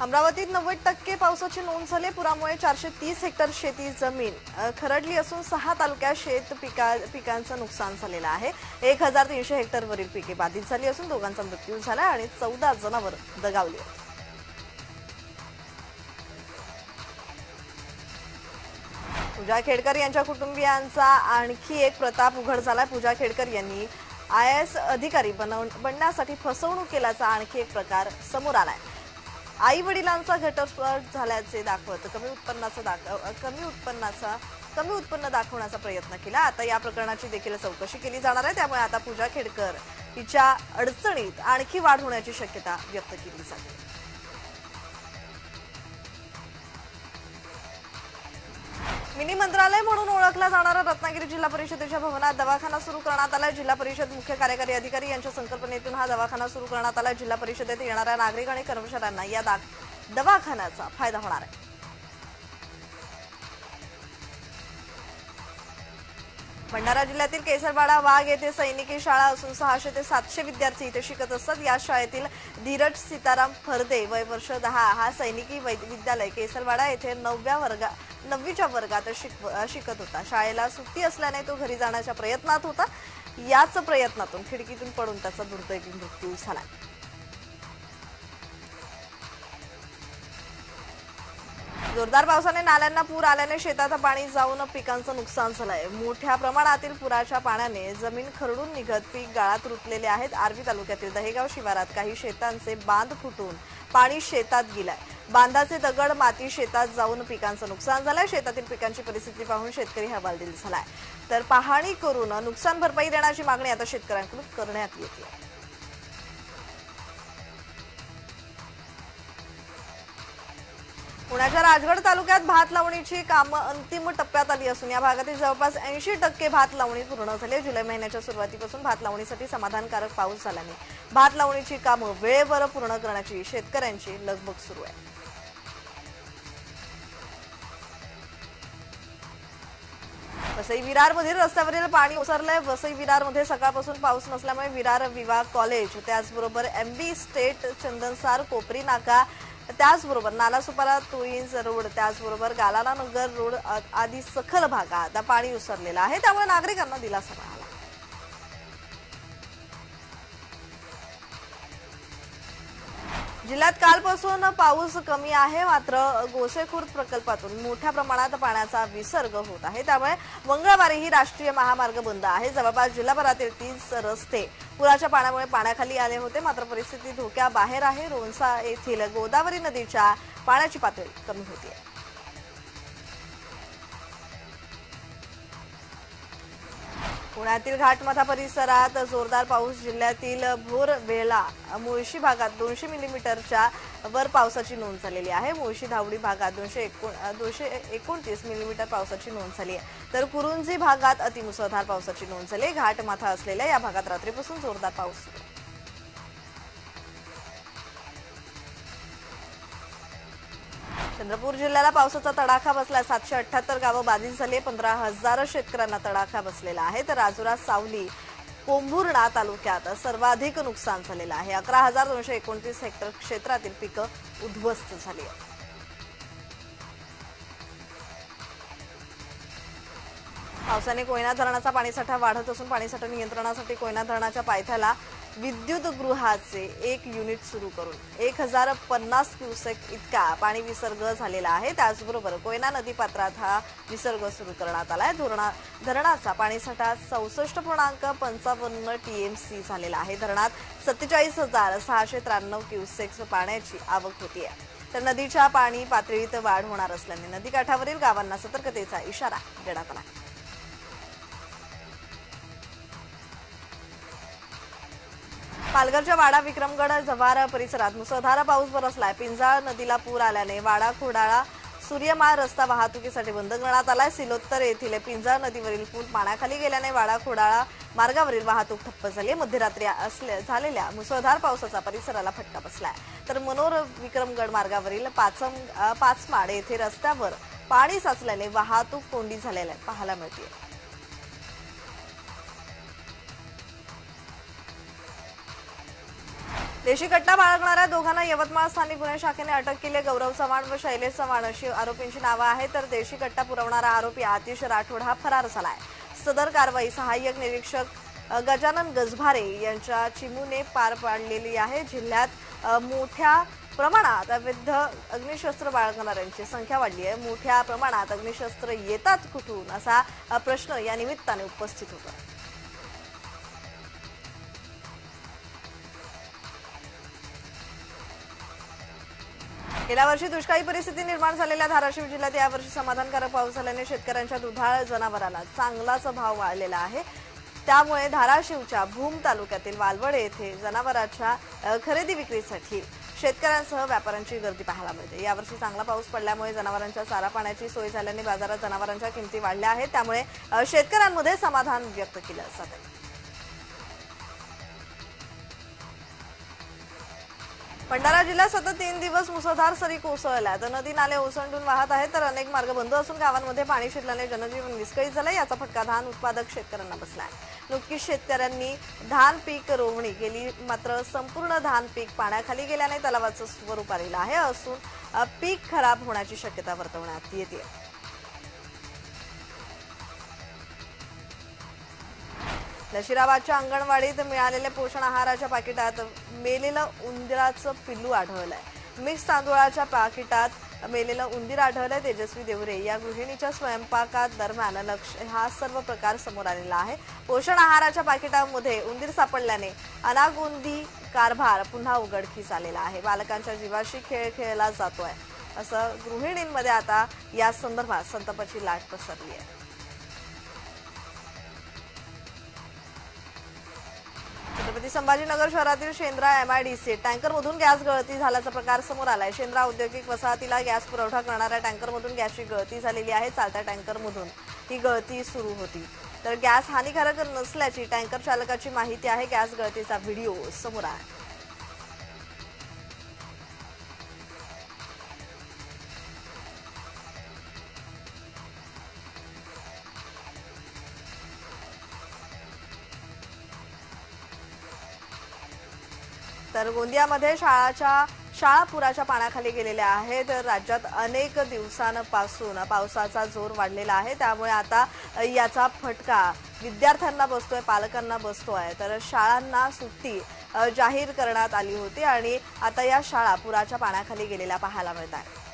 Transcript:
अमरावतीत नव्वद टक्के पावसाची नोंद झाली. पुरामुळे चारशे तीस हेक्टर शेती जमीन खरडली असून सहा तालुक्यात शेत पिका पिकांचं नुकसान झालेलं आहे. एक हजार तीनशे हेक्टरवरील पिके बाधित झाली असून दोघांचा मृत्यू झाला आणि चौदा जनावर दगावली. पूजा खेडकर यांच्या कुटुंबियांचा आणखी एक प्रताप उघड झालाय. पूजा खेडकर यांनी आय एस अधिकारी बनव बनण्यासाठी फसवणूक केल्याचा आणखी एक प्रकार समोर आलाय. आई वडिलांचा घटस्फोट झाल्याचे दाखवत कमी उत्पन्नाचा दाखव कमी उत्पन्नाचा कमी उत्पन्न दाखवण्याचा प्रयत्न केला. आता या प्रकरणाची देखील चौकशी केली जाणार आहे. त्यामुळे आता पूजा खेडकर हिच्या अडचणीत आणखी वाढ होण्याची शक्यता व्यक्त केली जाते. मिनी मंत्रालय म्हणून ओळखला जाणारा रत्नागिरी जिल्हा परिषदेच्या भवनात दवाखाना सुरू करण्यात आला जिल्हा परिषद मुख्य कार्यकारी अधिकारी यांच्या संकल्पनेतून हा दवाखाना सुरू करण्यात आला जिल्हा परिषदेत येणाऱ्या नागरिक आणि कर्मचाऱ्यांना या दा- दवाखान्याचा फायदा होणार आहे. भंडारा जिल्ह्यातील केसरवाडा वाघ येथे सैनिकी शाळा असून सहाशे ते सातशे विद्यार्थी इथे शिकत असतात. या शाळेतील धीरज सीताराम फरदे वय वर्ष दहा. हा सैनिकी वैद- विद्यालय केसरवाडा येथे नवव्या वर्गा नववीच्या वर्गात शिक शिकत होता. शाळेला सुट्टी असल्याने तो घरी जाण्याच्या प्रयत्नात होता. याच प्रयत्नातून खिडकीतून पडून त्याचा दुर्दैवी मृत्यू झाला. जोरदार पावसाने नाल्यांना पूर आल्याने शेतात पाणी जाऊन पिकांचं नुकसान झालंय. मोठ्या प्रमाणातील पुराच्या पाण्याने जमीन खरडून निघत पीक गाळात रुतलेले आहेत. आर्वी तालुक्यातील दहेगाव शिवारात काही शेतांचे बांध फुटून पाणी शेतात गेलाय. बांधाचे दगड माती शेतात जाऊन पिकांचं नुकसान झालंय. शेतातील पिकांची परिस्थिती पाहून शेतकरी हवालदिल झालाय. तर पाहणी करून नुकसान भरपाई देण्याची मागणी आता शेतकऱ्यांकडून करण्यात येते. पुण्याच्या राजगड तालुक्यात भात लावणीची कामं अंतिम टप्प्यात आली असून या भागातील जवळपास ऐंशी टक्के भात लावणी पूर्ण झाली आहे. जुलै महिन्याच्या सुरुवातीपासून भात लावणीसाठी समाधानकारक पाऊस झाल्याने भात लावणीची कामं वेळेवर पूर्ण करण्याची शेतकऱ्यांची लगबग सुरू आहे. वसई विरारमध्ये रस्त्यावरील पाणी ओसरलंय. वसई विरारमध्ये सकाळपासून पाऊस नसल्यामुळे विरार विवाह कॉलेज त्याचबरोबर एम बी स्टेट चंदनसार कोपरी नाका त्याचबरोबर नालासुपारा तुळींज रोड त्याचबरोबर गालानानगर रोड आदी सखल भागात आता पाणी उसरलेला आहे. त्यामुळे नागरिकांना दिलासा मिळाला. जिल्ह्यात कालपासून पाऊस कमी आहे मात्र गोसेखुर्द प्रकल्पातून मोठ्या प्रमाणात पाण्याचा विसर्ग होत आहे. त्यामुळे मंगळवारीही राष्ट्रीय महामार्ग बंद आहे. जवळपास जिल्हाभरातील तीस रस्ते पुराच्या पाण्यामुळे पाण्याखाली आले होते. मात्र परिस्थिती धोक्याबाहेर आहे. रोणसा येथील गोदावरी नदीच्या पाण्याची पातळी कमी होती आहे पुण्यातील घाटमाथा परिसरात जोरदार पाऊस जिल्ह्यातील भोर वेळा मुळशी भागात दोनशे मिलीमीटरच्या वर पावसाची नोंद झालेली आहे मुळशी धावडी भागात दोनशे एकोण दोनशे एकोणतीस मिलीमीटर पावसाची नोंद झाली आहे तर कुरुंजी भागात अतिमुसळधार पावसाची नोंद झाली आहे. घाटमाथा असलेल्या या भागात रात्रीपासून जोरदार पाऊस चंद्रपूर जिल्ह्याला पावसाचा तडाखा बसला. सातशे अठ्ठ्याहत्तर गावं बाधित झाली पंधरा हजार शेतकऱ्यांना तडाखा बसलेला आहे. तर राजुरा सावली कोंभुर्णा तालुक्यात सर्वाधिक नुकसान झालेलं आहे. अकरा हजार दोनशे एकोणतीस हेक्टर क्षेत्रातील पिकं उद्ध्वस्त झाली आहेत. पावसाने कोयना धरणाचा पाणीसाठा वाढत असून पाणीसाठा नियंत्रणासाठी कोयना धरणाच्या पायथ्याला विद्युत गृहाचे एक युनिट सुरू करून एक हजार पन्नास क्युसेक इतका पाणी विसर्ग झालेला आहे. त्याचबरोबर कोयना नदी पात्रात हा विसर्ग सुरू करण्यात आलाय धोरणा धरणाचा पाणीसाठा चौसष्ट पूर्णांक पंचावन्न टी एम सी झालेला आहे. धरणात सत्तेचाळीस हजार सहाशे त्र्याण्णव क्युसेक्स पाण्याची आवक होती आहे. तर नदीच्या पाणी पातळीत वाढ होणार असल्याने नदीकाठावरील गावांना सतर्कतेचा इशारा देण्यात आला पालघरच्या वाडा विक्रमगड जव्हार परिसरात मुसळधार पाऊस बरसलाय. पिंजाळ नदीला पूर आल्याने वाडा खोडाळा सूर्यमाळ रस्ता वाहतुकीसाठी बंद करण्यात आलाय. सिलोत्तर येथील पिंजाळ नदीवरील पूल पाण्याखाली गेल्याने वाडा खोडाळा मार्गावरील वाहतूक ठप्प झाली. आहे. मध्यरात्री असल्या झालेल्या मुसळधार पावसाचा परिसराला फटका बसलाय. तर मनोर विक्रमगड मार्गावरील पाचम पाचमाड येथे रस्त्यावर पाणी साचल्याने वाहतूक कोंडी झालेल्या पाहायला मिळते. देशी कट्टा बाळगणाऱ्या दोघांना यवतमाळ स्थानिक गुन्हे शाखेने अटक केली. गौरव चव्हाण व शैलेश चव्हाण अशी आरोपींची नावं आहेत. तर देशी कट्टा पुरवणारा आरोपी आतिश राठोड हा फरार झाला आहे. सदर कारवाई सहाय्यक निरीक्षक गजानन गजभारे यांच्या चिमूने पार पाडलेली आहे. जिल्ह्यात मोठ्या प्रमाणात विविध अग्निशस्त्र बाळगणाऱ्यांची संख्या वाढली आहे. मोठ्या प्रमाणात अग्निशस्त्र येतात कुठून? असा प्रश्न या निमित्ताने उपस्थित होता. गेल्या वर्षी दुष्काळी परिस्थिती निर्माण झालेल्या धाराशिव जिल्ह्यात यावर्षी समाधानकारक पाऊस झाल्याने शेतकऱ्यांच्या दुधाळ जनावराला चांगलाच भाव वाढलेला आहे. त्यामुळे धाराशिवच्या भूम तालुक्यातील वालवड येथे जनावरांच्या खरेदी विक्रीसाठी शेतकऱ्यांसह व्यापाऱ्यांची गर्दी पाहायला मिळते. यावर्षी चांगला पाऊस पडल्यामुळे जनावरांच्या चारा पाण्याची सोय झाल्याने बाजारात जनावरांच्या किमती वाढल्या आहेत. त्यामुळे शेतकऱ्यांमध्ये समाधान व्यक्त केलं जातं भंडारा जिल्ह्यात सतत तीन दिवस मुसळधार सरी कोसळल्या. तर नदी नाले ओसंडून वाहत आहेत तर अनेक मार्ग बंद असून गावांमध्ये पाणी शिरल्याने जनजीवन विस्कळीत झालं याचा फटका धान उत्पादक शेतकऱ्यांना बसला नुकतीच शेतकऱ्यांनी धान पीक रोवणी केली मात्र संपूर्ण धान पीक पाण्याखाली गेल्याने तलावाचं स्वरूप आलेलं आहे. असून पीक खराब होण्याची शक्यता वर्तवण्यात येते. नशिराबादच्या अंगणवाडीत मिळालेल्या पोषण आहाराच्या पाकिटात मेलेलं उंदिराचं पिल्लू आढळलंय. मिक्स तांदूळाच्या पाकिटात मेलेलं उंदीर आढळलंय तेजस्वी देवरे. या गृहिणीच्या स्वयंपाकात दरम्यान लक्ष हा सर्व प्रकार समोर आलेला आहे. पोषण आहाराच्या पाकिटामध्ये उंदीर सापडल्याने अनागोंदी कारभार पुन्हा उघडकीस आलेला आहे. बालकांच्या जीवाशी खेळ खेळला जातोय. असं गृहिणींमध्ये आता या संदर्भात संतापाची लाट पसरली आहे. छत्रपती संभाजीनगर शहरातील शेंद्रा एमआयडीसी टँकरमधून गॅस गळती झाल्याचा प्रकार समोर आलाय. शेंद्रा औद्योगिक वसाहतीला गॅस पुरवठा करणाऱ्या टँकरमधून गॅसची गळती झालेली आहे. चालत्या टँकरमधून ही गळती सुरू होती. तर गॅस हानिकारक नसल्याची टँकर चालकाची माहिती आहे. गॅस गळतीचा व्हिडिओ समोर आहे तर गोंदियामध्ये शाळाच्या शाळा पुराच्या पाण्याखाली गेलेल्या आहेत. तर राज्यात अनेक दिवसांपासून पावसाचा जोर वाढलेला आहे. त्यामुळे आता याचा फटका विद्यार्थ्यांना बसतोय पालकांना बसतोय. तर शाळांना सुट्टी जाहीर करण्यात आली होती आणि आता या शाळा पुराच्या पाण्याखाली गेलेल्या पाहायला मिळत आहेत